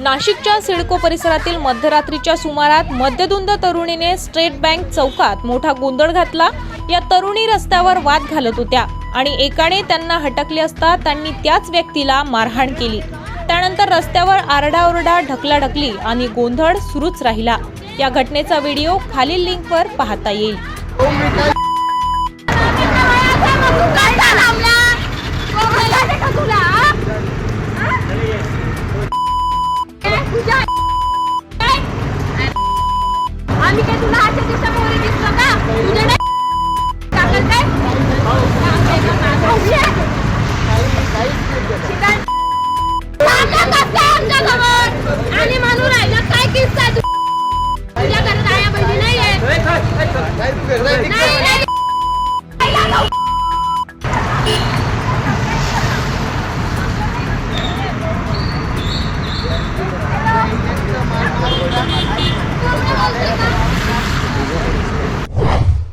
नाशिकच्या सिडको परिसरातील मध्यरात्रीच्या सुमारात मध्यधुंद तरुणीने स्टेट बँक चौकात मोठा गोंधळ घातला. या तरुणी रस्त्यावर वाद घालत होत्या आणि एकाने त्यांना हटकले असता त्यांनी त्याच व्यक्तीला मारहाण केली. त्यानंतर रस्त्यावर आरडाओरडा ढकलाढकली आणि गोंधळ सुरूच राहिला. या घटनेचा व्हिडिओ खालील लिंकवर पाहता येईल. आम्ही काय तुला आजच्या दिवसामध्ये दिसलो का? तुझे हो. नाही टाकत काय